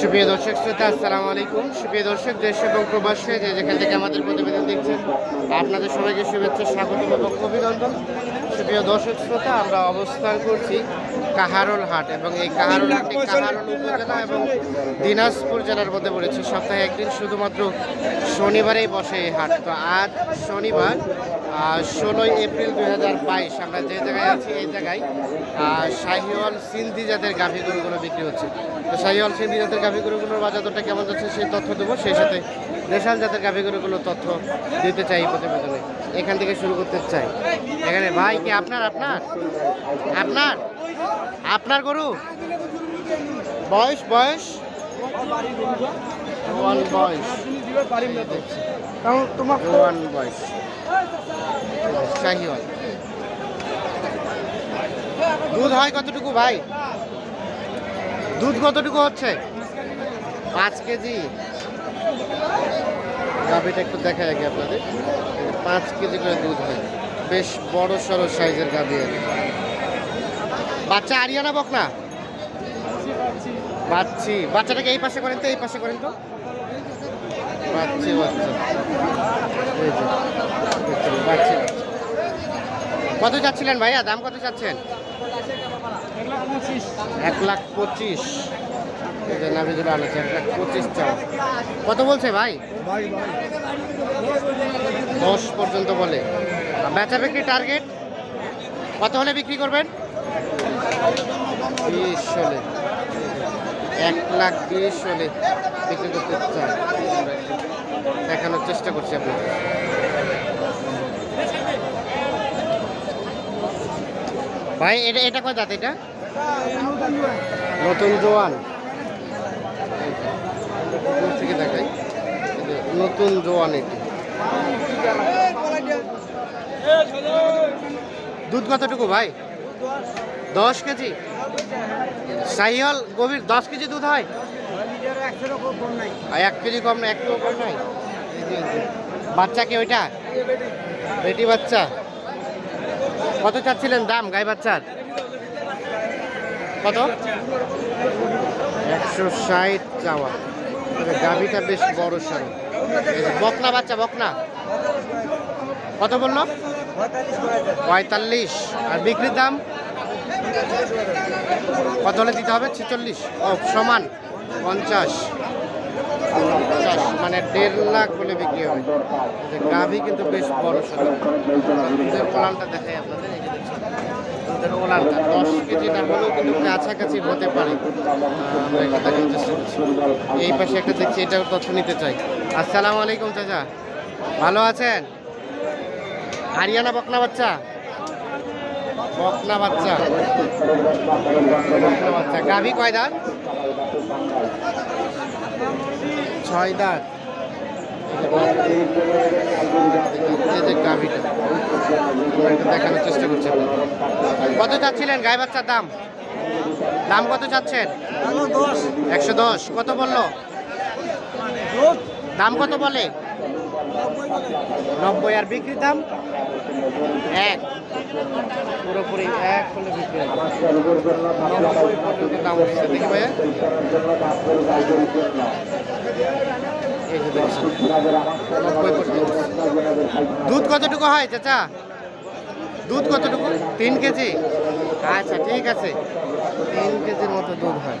সুপ্রিয় দর্শক, শ্রোতা, আসসালামু আলাইকুম। সুপ্রিয় দর্শক, দেশ এবং প্রবাসে যে যেখান থেকে আমাদের প্রতিবেদন দেখছেন, আপনাদের সবাইকে শুভেচ্ছা, স্বাগত এবং অভিনন্দন। সুপ্রিয় দর্শক, শ্রোতা, আমরা অবস্থান করছি কাহারোল হাট এবং এই কাহারোল হাটটি কাহারোল উপজেলা এবং দিনাজপুর জেলার মধ্যে পড়েছে। সপ্তাহে একদিন শুধুমাত্র শনিবারেই বসে এই হাট। তো আজ শনিবার ষোলোই এপ্রিল দুই হাজার বাইশ, আমরা যে জায়গায় আছি এই জায়গায় শাহিওয়াল সিন্ধি জাতের গাভী গরুগুলো বিক্রি হচ্ছে। তো শাহিওয়াল সিন্ধি জাতের গাভী গরুগুলোর দরটা কেমন যাচ্ছে সেই তথ্য দেবো, সেই সাথে দেশাল জাতের গাভী গরুগুলোর তথ্য দিতে চাই প্রতিবেদনে। এখান থেকে শুরু করতে চাই। এখানে ভাই কি আপনার আপনার? আপনার? আপনার গরু? বয়স বয়স? ওয়ান বয়স তোমার ওয়ান বয়স। শাহিওয়াল। দুধ হয় কতটুকু ভাই? দুধ কতটুকু হচ্ছে? পাঁচ কেজি। গাভিটা একটু দেখা আগে আপনাদের। পাঁচ কেজি করে দুধ হয়। বেশ বড় সড়ো সাইজের গাভি আর বাচ্চা আরিয়ানা বক না বাচ্চি। বাচ্চাটাকে এই পাশে করেন তো, এই পাশে করেন তো। বাচ্চি বাচ্চা। এই যে, দেখছেন, কত চাচ্ছিলেন ভাইয়া? দাম কত চাচ্ছেন? এক লাখ পঁচিশ। এক লাখ পঁচিশ চাও। কত বলছে ভাই? দশ পর্যন্ত বলে। বেচা বিক্রি টার্গেট কত হলে বিক্রি করবেন? বিশ হলে। এক লাখ বিশ হলে বিক্রি করতে চান। দেখানোর চেষ্টা করছি আপনাদের। ভাই, এটা এটা কয় দাঁত এটা? নতুন জোয়ান। থেকে দেখাই। নতুন জোয়ান এটি। দুধ কতটুকু ভাই? দশ কেজি। সাহিওয়াল গভীর, দশ কেজি দুধ হয়? এক কেজি কম না একটু কম নাই। বাচ্চা কি ওইটা? বেটি বাচ্চা। কত চাচ্ছিলেন দাম গাই বাচ্চার? কত? একশো ষাট চাওয়া। গাভিটা বেশ বড় সাই বকনা বাচ্চা, বকনা। কত বলল? পঁয়তাল্লিশ। আর বিক্রির দাম? কত হলে দিতে হবে? ছেচল্লিশ? ও, সমান পঞ্চাশ। পঞ্চাশ মানে দেড় লাখ বলে বিক্রি হবে। গাভি কিন্তু বেশ বড় সড়ো দুধের দেখাই আপনাদের দশ কিন্তু কাছাকাছি হতে পারে। এই পাশে একটা দেখছি, এটাও তথ্য নিতে চাই। আসসালামু আলাইকুম চাচা। ভালো আছেন? হারিয়ানা বকনা বাচ্চা? বকনা বাচ্চা। বকনা বাচ্চা। গাভী কয় দাঁত? ছয় দাঁত। দেখানোর চেষ্টা করছি আপনাদের। কত চাচ্ছিলেন গায়ে বাচ্চার দাম? দাম কত চাচ্ছেন? একশো দশ। কত বলল? দাম কত বলে? নব্বই আর বিক্রির দাম এক। পুরোপুরি এক হলে বিক্রি দাম হচ্ছে দেখি দুধ কতটুকু হয় চাচা? দুধ কতটুকু? তিন কেজি? আচ্ছা ঠিক আছে। তিন কেজির মতো দুধ হয়।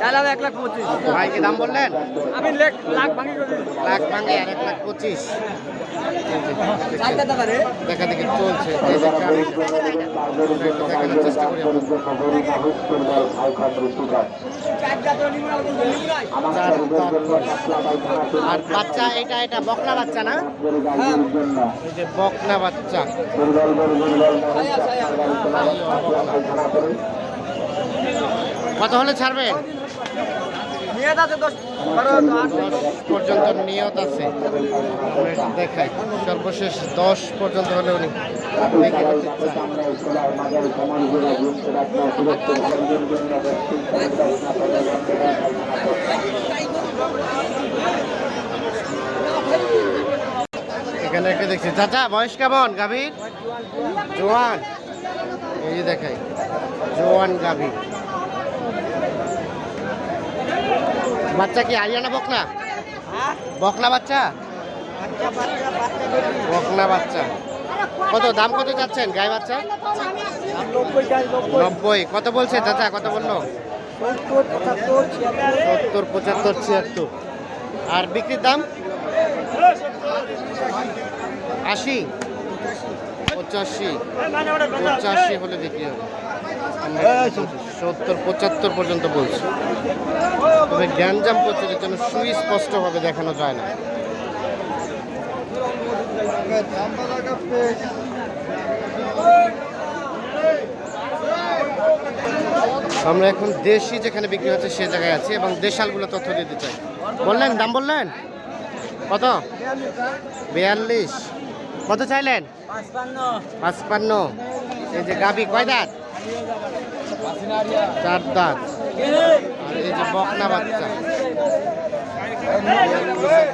চাইলাম এক লাখ পঁচিশ। ভাই কি দাম বললেন? আমি লেখ লাখ ভাঙি লাখ ভাঙে আর এক লাখ পঁচিশ। দেখা দেখি চলছে। আর বাচ্চা এটা এটা বকনা বাচ্চা না? এই যে বকনা বাচ্চা। কত হলে ছাড়বেন পর্যন্ত নিয়ত আছে। দেখাই। সর্বশেষ দশ পর্যন্ত হলে উনি। এখানে একটা দেখছি। চাচা, বয়স কেমন? গাভীর? জোয়ান। এই দেখাই। জোয়ান গাভীর। বাচ্চা কি আরিয়ানা বকনা? বকনা বাচ্চা? বকনা বাচ্চা। কত দাম কত চাচ্ছেন গায়ে বাচ্চা? নব্বই কত বলছে চাচা? কত বলল? সত্তর পঁচাত্তর ছিয়াত্তর। আর বিক্রির দাম? আশি। পঁচাশি। পঁচাশি হলে বিক্রি হবে। সত্তর পঁচাত্তর পর্যন্ত বলছে। তবে গ্যাঞ্জাম প্রচুরের জন্য সুস্পষ্টভাবে দেখানো যায় না। আমরা এখন দেশি যেখানে বিক্রি হচ্ছে সে জায়গায় আছি এবং দেশালগুলো তথ্য দিতে চাই। বললেন দাম বললেন? কত? বিয়াল্লিশ। কত চাইলেন? পাঁচপান্ন। এই যে গাবি, কয় দাঁত? চার দাঁত। আর এই যে বকনা বাচ্চা।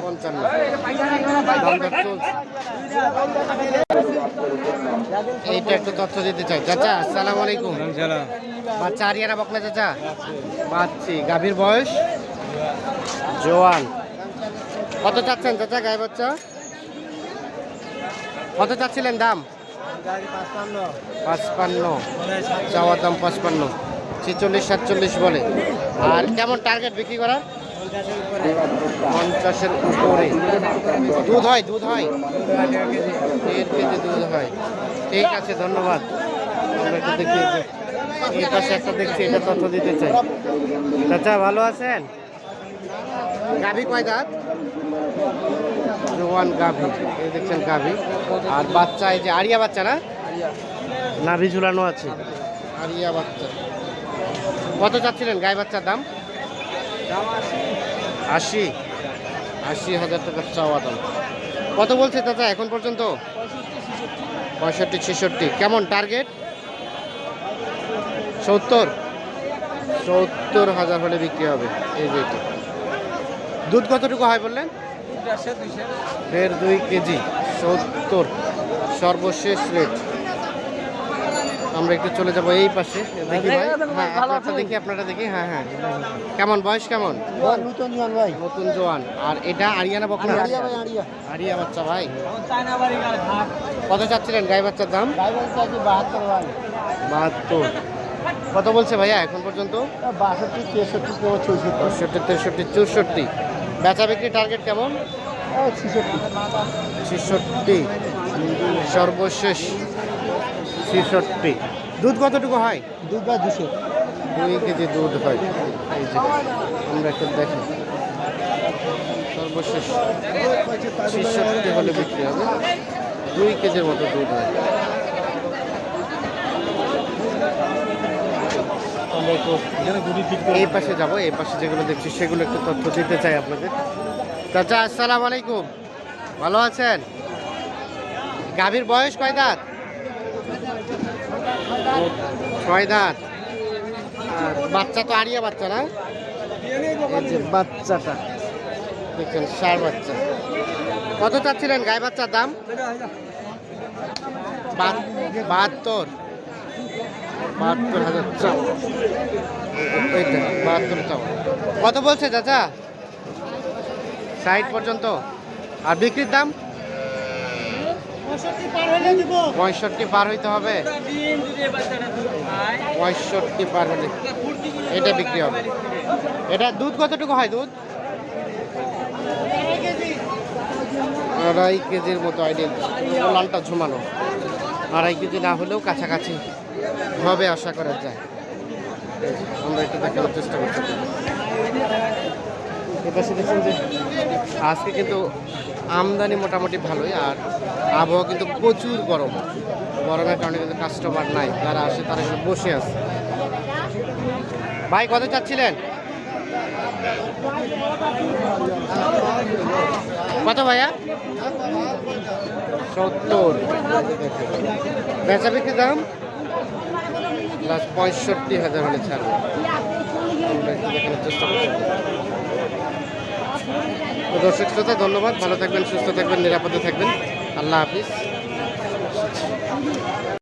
পঞ্চান্ন। একটু তথ্য দিতে চাই। চাচা আলাইকুম। বকনা, চাচা? গাভীর বয়স? জোয়ান। কত চাচ্ছেন, চাচা গায়ে বাচ্চা? কত চাচ্ছিলেন দাম? পাঁচপান্ন। চাওয়ার দাম পাঁচপান্ন। ছেচল্লিশ, সাতচল্লিশ বলে। আর কেমন টার্গেট বিক্রি করার? পঞ্চাশের উপরে। দুধ হয় দুধ হয়? দেড় কেজি দুধ হয়। ঠিক আছে, ধন্যবাদ। এই পাশে একটা দেখছি, এটা তথ্য দিতে চাই। চাচা, ভালো আছেন? গাভী কয় দাঁত? জোয়ান গাভী এই দেখছেন গাভী। আর বাচ্চা এই যে আরিয়া বাচ্চা না? নাভি ঝুলানো আছে। আরিয়া বাচ্চা। কত চাচ্ছিলেন গায়ে বাচ্চার দাম? আশি। আশি হাজার টাকার চাওয়া দাম। কত বলছে দাদা এখন পর্যন্ত? পঁয়ষট্টি ছেষট্টি। কেমন টার্গেট? সত্তর? সত্তর হাজার হলে বিক্রি হবে। এই যে। দুধ কতটুকু হয় বললেন? দেড় দুই কেজি সত্তর সর্বশেষ রেট। আমরা একটু চলে যাব এই পাশে। দেখি ভাই। হ্যাঁ আপনারটা দেখি আপনারটা দেখি। হ্যাঁ হ্যাঁ। কেমন বয়স কেমন? নূতন জন ভাই। নতুন জোয়ান। আর এটা আরিয়ানা বকনা? আড়িয়া আরিয়া। বাচ্চা ভাই। কত চাচ্ছিলেন গাই বাচ্চার দাম? বাহাত্তর বাহাত্তর। কত বলছে ভাইয়া এখন পর্যন্ত? বাষট্টি তেষট্টি চৌষট্টি তেষট্টি চৌষট্টি। বেচা বিক্রি টার্গেট কেমন? ছেষট্টি। সর্বশেষ ছেষট্টি। দুধ কতটুকু হয়? দুধ বা দুশো। দুই কেজি দুধ হয়। এই যে আমরা একটু দেখি। সর্বশেষ ছেষট্টি হলে বিক্রি হবে। দুই কেজির মতো দুধ হয়। আমরা একটু এই পাশে যাব এই পাশে যেগুলো দেখছি সেগুলো একটু তথ্য দিতে চাই আপনাদের। চাচা আসসালাম আলাইকুম। ভালো আছেন? গাভীর বয়স কয় দাঁত? ছয় দাঁত। বাচ্চা তো আরিয়া বাচ্চা না? বাচ্চাটা দেখছেন সার বাচ্চা। কত চাচ্ছিলেন গায়ে বাচ্চার দাম? বাহাত- বাহাত্তর। বাহাত্তর হাজার চাও এইটা বাহাত্তর চাও কত বলছে চাচা? ষাট পর্যন্ত। আর বিক্রির দাম? পঁয়ষট্টি পার হইতে হবে। পঁয়ষট্টি পার হলে এটা বিক্রি হবে। এটা দুধ কতটুকু হয় দুধ? আড়াই কেজির মতো আইডিয়া। লালটা ঝুমানো। আড়াই কেজি না হলেও কাছাকাছি। হবে আশা করা যায়? আমরা একটু দেখানোর চেষ্টা করছি। এপাশে দেখছেন যে আজকে কিন্তু আমদানি মোটামুটি ভালোই আর আবহাওয়া কিন্তু প্রচুর গরম। গরমের কারণে কিন্তু কাস্টমার নাই যারা আসে তারা কিন্তু বসে আছে। ভাই কত চাচ্ছিলেন? কত ভাইয়া? সত্তর। বেচা বিক্রি দাম? লাস্ট পঁয়ষট্টি হাজার হলে ছাড়বে। চেষ্টা দর্শক শ্রোতা, ধন্যবাদ। ভালো থাকবেন, সুস্থ থাকবেন, নিরাপদে থাকবেন। আল্লাহ হাফিজ।